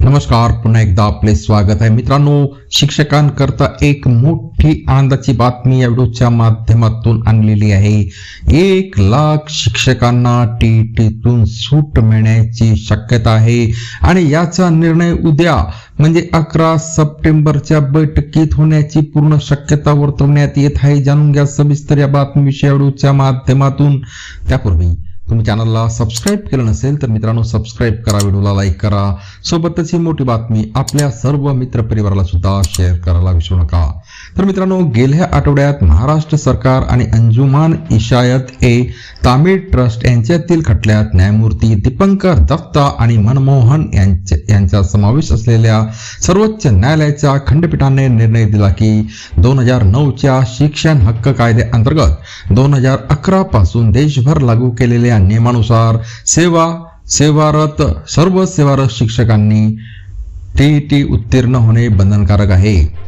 नमस्कार पुन्हा एकदा आपले स्वागत आहे. मित्रांनो शिक्षकांकरता एक मोठी आनंदाची बातमी या व्हिडिओच्या माध्यमातून आणलेली आहे. एक लाख शिक्षकांना टीईटीतून सूट मिळण्याची शक्यता आहे. आणि याचा निर्णय उद्या म्हणजे अकरा सप्टेंबरच्या बैठकीत होण्याची पूर्ण शक्यता वर्तवण्यात येत आहे. जाणून घ्या सविस्तर या बातमीविषयी व्हिडिओच्या माध्यमातून. त्यापूर्वी तुम्ही चॅनलला सबस्क्राईब केलं नसेल तर मित्रांनो सबस्क्राईब करा व्हिडिओला लाईक करा. सोबतच ही मोठी बातमी आपल्या सर्व मित्रपरिवाराला सुद्धा शेअर करायला विसरू नका. तर मित्रांनो गेल्या आठवड्यात महाराष्ट्र सरकार आणि अंजुमान इशायत ए तामिळ ट्रस्ट यांच्यातील खटल्यात न्यायमूर्ती दीपंकर दत्ता आणि मनमोहन यांच्या यांचा समावेश असलेल्या सर्वोच्च न्यायालयाच्या खंडपीठाने निर्णय दिला की दोन हजार नऊच्या शिक्षण हक्क कायद्याअंतर्गत दोन हजार अकरा पासून देशभर लागू केलेल्या नियमानुसार सेवा सेवारत सर्व सेवारत शिक्षकांनी टी टी उत्तीर्ण होणे बंधनकारक आहे.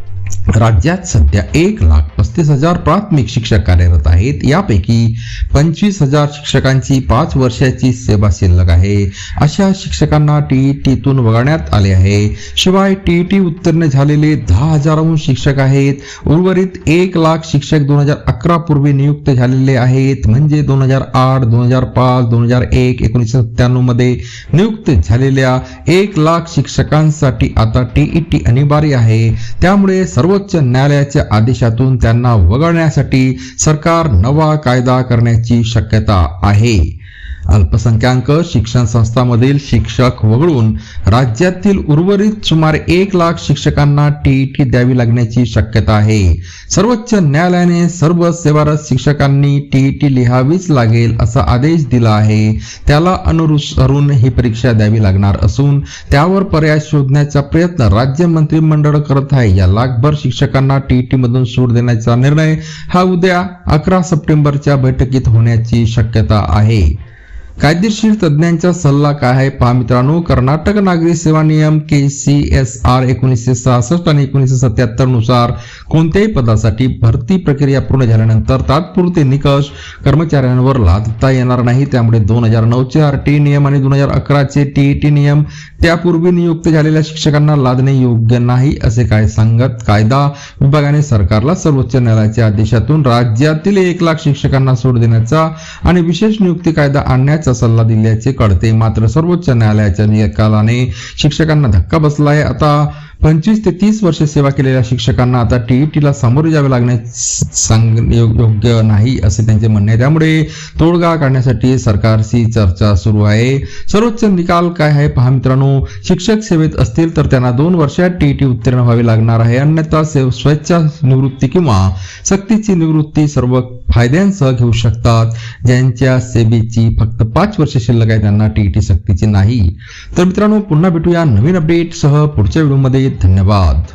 राज्यात सध्या एक लाख पस्तीस हजार प्राथमिक शिक्षक कार्यरत आहेत. यापैकी पंचवीस हजार शिक्षकांची पाच वर्षाची सेवा शिल्लक आहे. अशा शिक्षकांना टी टीतून वगळण्यात आले आहे. शिवाय टी टी उत्तीर्ण झालेले दहा हजारहून शिक्षक आहेत. उर्वरित एक लाख शिक्षक दोन हजार अकरा पूर्वी नियुक्त झालेले आहेत. म्हणजे दोन हजार आठ दोन हजार पाच दोन हजार एक एकोणीसशे सत्त्याण्णवमध्ये नियुक्त झालेल्या एक लाख शिक्षकांसाठी आता टीईटी अनिवार्य आहे. त्यामुळे सर्वोच्च न्यायालयाच्या आदेशातून त्यांना वगळण्यासाठी सरकार नवा कायदा करण्याची शक्यता आहे. अल्पसंख्याक शिक्षण संस्थांमधील शिक्षक वगळून राज्यातील उर्वरित सुमारे एक लाख शिक्षकांना टीईटी द्यावी लागण्याची शक्यता आहे. सर्वोच्च न्यायालयाने सर्व सेवारत शिक्षकांनी टीईटी लिहावीच लागेल असा आदेश दिला आहे. त्याला अनुसरून ही परीक्षा द्यावी लागणार असून त्यावर पर्याय शोधण्याचा प्रयत्न राज्य मंत्रिमंडळ करत आहे. या लाखभर शिक्षकांना टीईटी मधून सूट देण्याचा निर्णय हा उद्या अकरा सप्टेंबरच्या बैठकीत होण्याची शक्यता आहे. कायदेशीर तज्ज्ञांचा सल्ला काय आहे? पहा मित्रांनो कर्नाटक नागरी सेवा नियम के सी एस आर एकोणीसशे सहासष्ट आणि एकोणीसशे सत्याहत्तरनुसार कोणत्याही पदासाठी भरती प्रक्रिया पूर्ण झाल्यानंतर तात्पुरते निकष कर्मचाऱ्यांवर लादता येणार नाही. त्यामुळे दोन हजार नऊचे आर टी नियम आणि दोन हजार अकराचे टीईटी नियम त्यापूर्वी नियुक्त झालेल्या शिक्षकांना लादणे योग्य नाही असे काय सांगत कायदा विभागाने सरकारला सर्वोच्च न्यायालयाच्या आदेशातून राज्यातील एक लाख शिक्षकांना सूट देण्याचा आणि विशेष नियुक्ती कायदा आणण्याचा सल्ला दिल्याचे कळते. मात्र सर्वोच्च न्यायालयाच्या निकालाने शिक्षकांना धक्का बसला आहे आता पंचवीस ते तीस वर्ष सेवा केलेल्या शिक्षकांना आता टीईटीला सामोरे जावे लागणे सांग योग्य नाही असे त्यांचे म्हणणे. आहे त्यामुळे तोडगा काढण्यासाठी सरकारशी चर्चा सुरू आहे. सर्वोच्च निकाल काय आहे पहा मित्रांनो. शिक्षक सेवेत असतील तर त्यांना दोन वर्षात टीईटी उत्तीर्ण व्हावी लागणार आहे. अन्यथा स्वेच्छा निवृत्ती किंवा सक्तीची निवृत्ती सर्व फायद्यांसह घेऊ शकतात. ज्यांच्या सेवेची फक्त पाच वर्ष शिल्लक आहे त्यांना टीईटी सक्तीची नाही. तर मित्रांनो पुन्हा भेटूया नवीन अपडेटसह पुढच्या व्हिडिओमध्ये धन्यवाद.